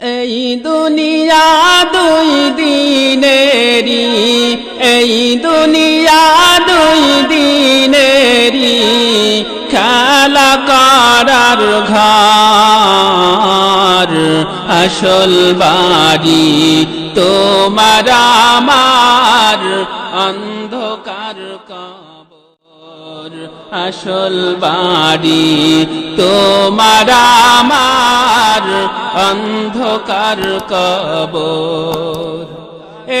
এই দুনিয়া দুই দিনেরি এই দুনিয়া দুই দিনেরি খেলা করার ঘর, আসল বাড়ি তোমার আমার কবর আসল বাড়ি। তোমার আমার অন্ধকার কবর।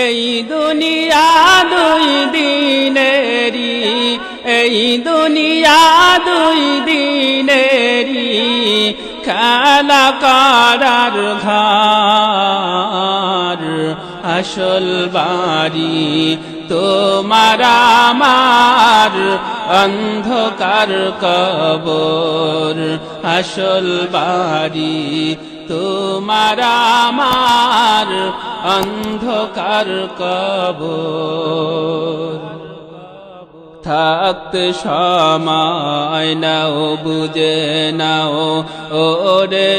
এই দুনিয়া দুই দিনেরি এই দুনিয়া দুই দিনেরি খেলা করার ঘর। আসল বাড়ি তোমার আমার অন্ধকার কবর, আসল বাড়ি তোমার আমার, অন্ধকার কবর। থাকতে সময় নাও, বুঝে নাও, ওরে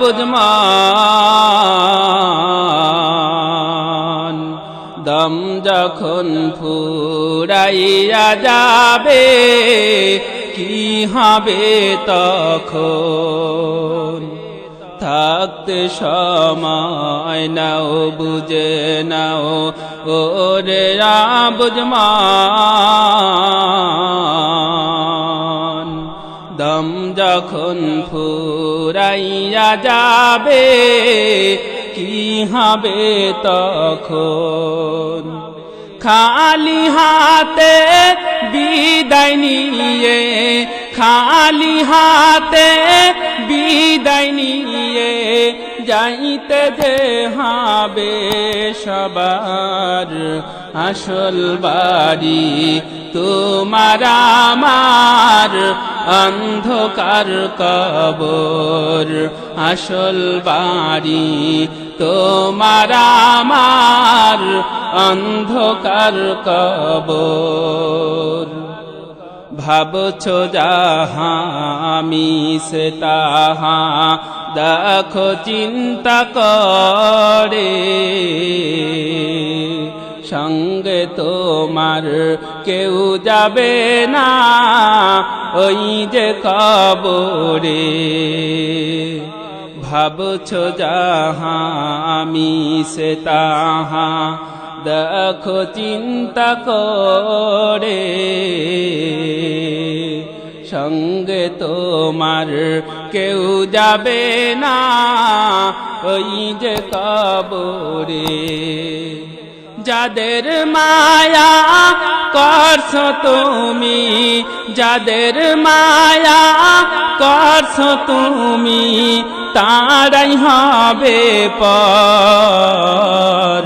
বুঝমান দম যখন ফুরাইয়া যাবে, কি হবে তখন? থাকতে সময় নাও, বুঝে নাও, ওরে বুঝমান দম যখন ফুরাইয়া যাবে কি হবে তখন? খালি হাতে বিদায় নিয়ে, খালি হাতে বিদায় নিয়ে যাইতে যে হবে সবার আসল বাড়ি তোমার আমার অন্ধকার কবর, আসল বাড়ি। তোমার আমার অন্ধকার কবর। ভাবছ যাহা আমি সে তাহা, দেখো চিন্তা করে। সঙ্গে তোমার কেউ যাবে না। ওই যে কবরে। ভাবছ যাহা আমি সে তাহা, দেখো চিন্তা করে। সঙ্গে তোমার কেউ যাবে না। ওই যে কবরে। যাদের মায়া করছ তুমি যাদের মায়া করছ তুমি তারাই হবে পর।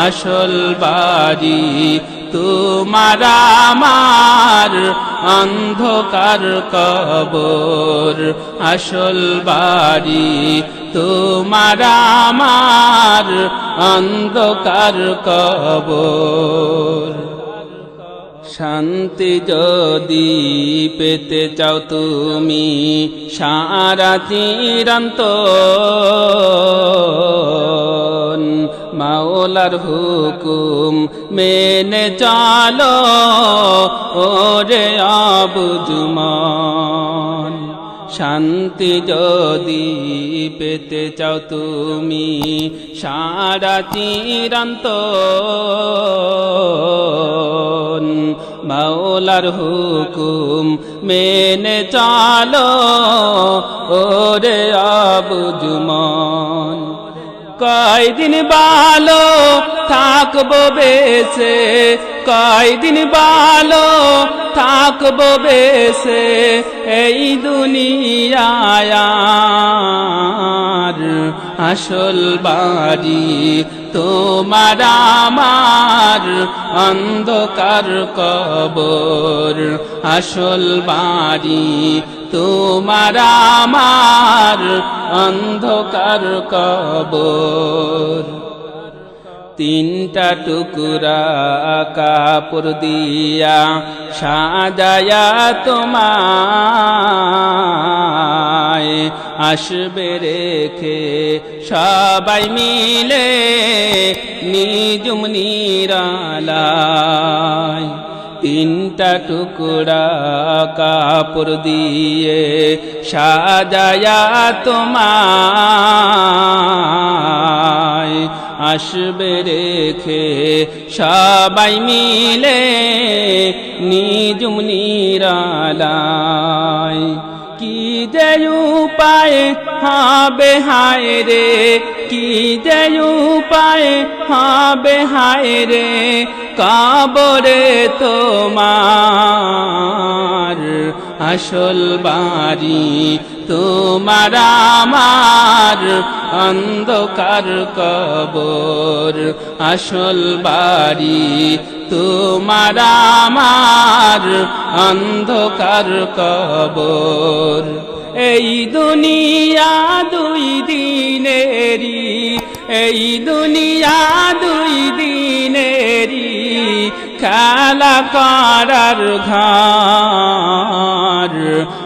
আসল বাড়ি তোমার আমার অন্ধকার কবর, আসল বাড়ি। তোমার আমার অন্ধকার কবর। শান্তি যদি পেতে চাও তুমি, সারা চিরন্ত মাওলার হুকুম মেনে চলো ওরে আবুজমান শান্তি যদি পেতে চাও তুমি সারা চিরন্ত মাওলার হুকুম মেনে চলো ওরে আবুজমান কয়দিন বালো থাকব বেসে কয়দিন বালো থাকব বেসে এই দুনিয়ায় আসল বাড়ি তোমার আমার অন্ধকার কবর, আসল বাড়ি তোমার আমার অন্ধকার কবর। তিনটা টুকুরা কাপড় দিয়া সাজায়া তোমায় আসবে রেখে, সবাই মিলে নিজুম নিরালায় তিনটা টুকরা কাপড় দিয়ে সাজায়া তোমায় আসবে রেখে, সবাই মিলে নিজুম যে উপায় হবে হায় রে, কি যে উপায় হবে হায় রে, কবরে তোমার আসল বাড়ি, তোমার আমার অন্ধকার কবর, আসল বাড়ি, তোমার আমার অন্ধকার কবর। এই দুনিয়া দুই দিনেরি এই দুনিয়া খেলা করার ঘর।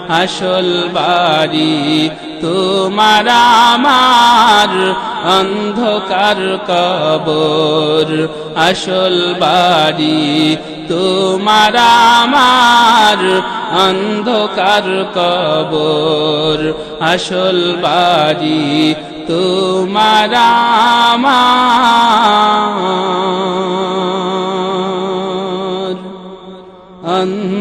আসল বাড়ি তোমার আমার। অন্ধকার কবর। আসল বাড়ি তোমার আমার। অন্ধকার কবর। আসল বাড়ি তোমার আমার। অন্ধ